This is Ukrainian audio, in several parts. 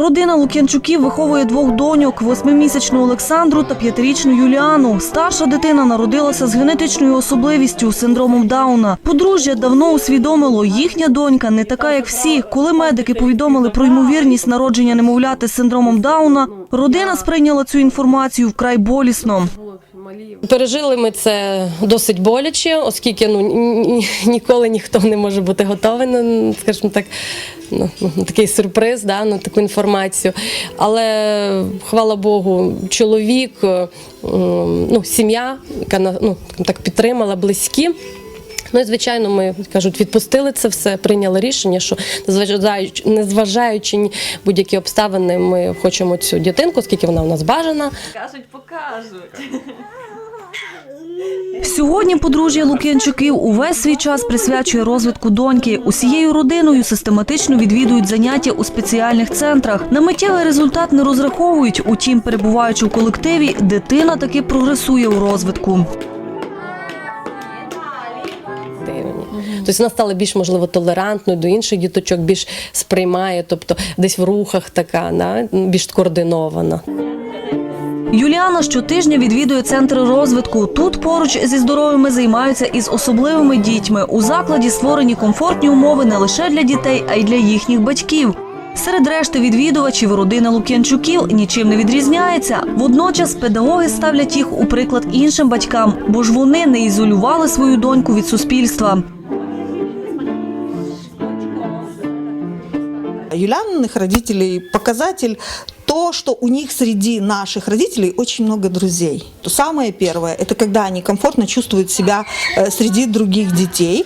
Родина Лук'янчуків виховує двох доньок: восьмимісячну Олександру та п'ятирічну Юліану. Старша дитина народилася з генетичною особливістю синдромом Дауна. Подружжя давно усвідомило, їхня донька не така, як всі. Коли медики повідомили про ймовірність народження немовляти з синдромом Дауна, родина сприйняла цю інформацію вкрай болісно. Пережили ми це досить боляче, оскільки ну ні- ні- ніколи ніхто не може бути готовий на, скажімо так, ну, такий сюрприз, да, на таку інформацію. Але хвала Богу, чоловік, ну, сім'я, яка на- ну, так підтримала, близькі. Ну і звичайно, ми кажуть, відпустили це все, прийняли рішення, що незважаючи, незважаючи ні будь-які обставини, ми хочемо цю дитинку, оскільки вона у нас бажана. Кажуть, покажуть. Сьогодні подружжя Лук'янчуків увесь свій час присвячує розвитку доньки. Усією родиною систематично відвідують заняття у спеціальних центрах. На миттєвий результат не розраховують. Утім, перебуваючи в колективі, дитина таки прогресує у розвитку. Тобто вона стала більш можливо толерантною до інших діточок, більш сприймає, тобто десь в рухах така, да, більш координована. Юліана щотижня відвідує центри розвитку. Тут поруч зі здоровими займаються із особливими дітьми. У закладі створені комфортні умови не лише для дітей, а й для їхніх батьків. Серед решти відвідувачів родина Лук'янчуків нічим не відрізняється. Водночас педагоги ставлять їх у приклад іншим батькам, бо ж вони не ізолювали свою доньку від суспільства. Юлианиных родителей показатель то, что у них среди наших родителей очень много друзей. То самое первое, это когда они комфортно чувствуют себя э, среди других детей,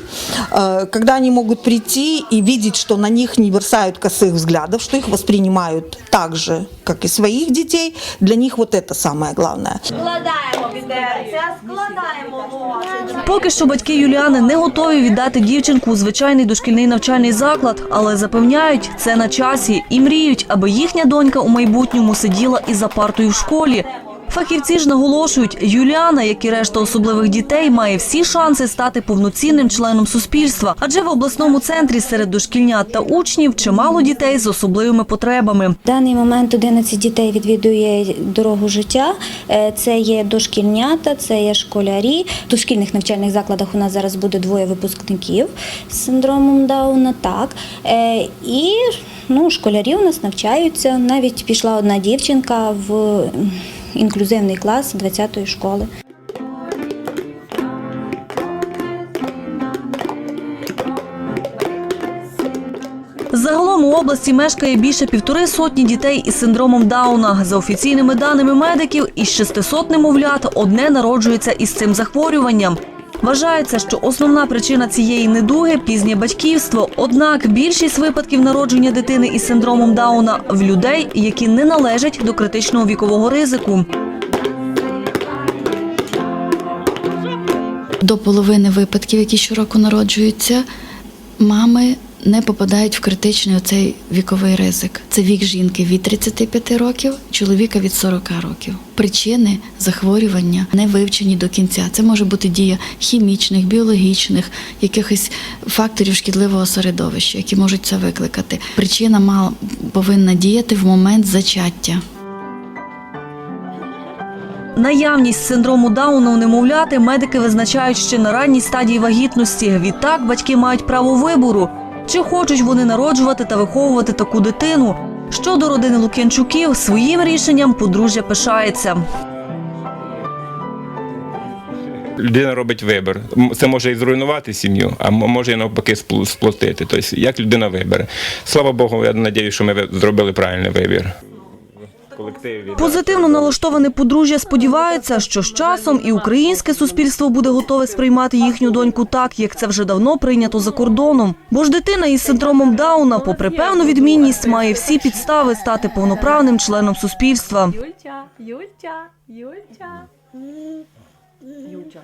э, когда они могут прийти и видеть, что на них не бросают косых взглядов, что их воспринимают так же, как и своих детей. Для них вот это самое главное. Складаємо відерця, складаємо ложечку. Поки що батьки Юліани не готові віддати дівчинку у звичайний дошкільний навчальний заклад, але запевняють, це на часі і мріють, аби їхня донька у майбутньому сиділа і за партою в школі. Фахівці ж наголошують, Юліана, як і решта особливих дітей, має всі шанси стати повноцінним членом суспільства, адже в обласному центрі серед дошкільнят та учнів чимало дітей з особливими потребами. В даний момент 11 дітей відвідує дорогу життя. Е, Це є дошкільнята, це є школярі. В дошкільних навчальних закладах у нас зараз буде двоє випускників з синдромом Дауна. Так Е, і ну, школярі у нас навчаються. Навіть пішла одна дівчинка в інклюзивний клас 20-ї школи. Загалом у області мешкає більше півтори сотні дітей із синдромом Дауна. За офіційними даними медиків, із 600 немовлят одне народжується із цим захворюванням. Вважається, що основна причина цієї недуги пізнє батьківство. Однак більшість випадків народження дитини із синдромом Дауна в людей, які не належать до критичного вікового ризику. До половини випадків, які щороку народжуються, мами не попадають в критичний оцей віковий ризик. Це вік жінки від 35 років, чоловіка від 40 років. Причини захворювання не вивчені до кінця. Це може бути дія хімічних, біологічних, якихось факторів шкідливого середовища, які можуть це викликати. Причина мала повинна діяти в момент зачаття. Наявність синдрому Дауна у немовляти медики визначають ще на ранній стадії вагітності. Відтак батьки мають право вибору, чи хочуть вони народжувати та виховувати таку дитину. Щодо родини Лук'янчуків, своїм рішенням подружжя пишається. людина робить вибір. Це може і зруйнувати сім'ю, а може і навпаки сплотити. Тобто, як людина вибере. Слава Богу, я сподіваюся, що ми зробили правильний вибір. Колективі. Позитивно налаштоване подружжя сподівається, що з часом і українське суспільство буде готове сприймати їхню доньку так, як це вже давно прийнято за кордоном. Бо ж дитина із синдромом Дауна, попри певну відмінність, має всі підстави стати повноправним членом суспільства. Юльча, Юльча, Юльча. Юльча.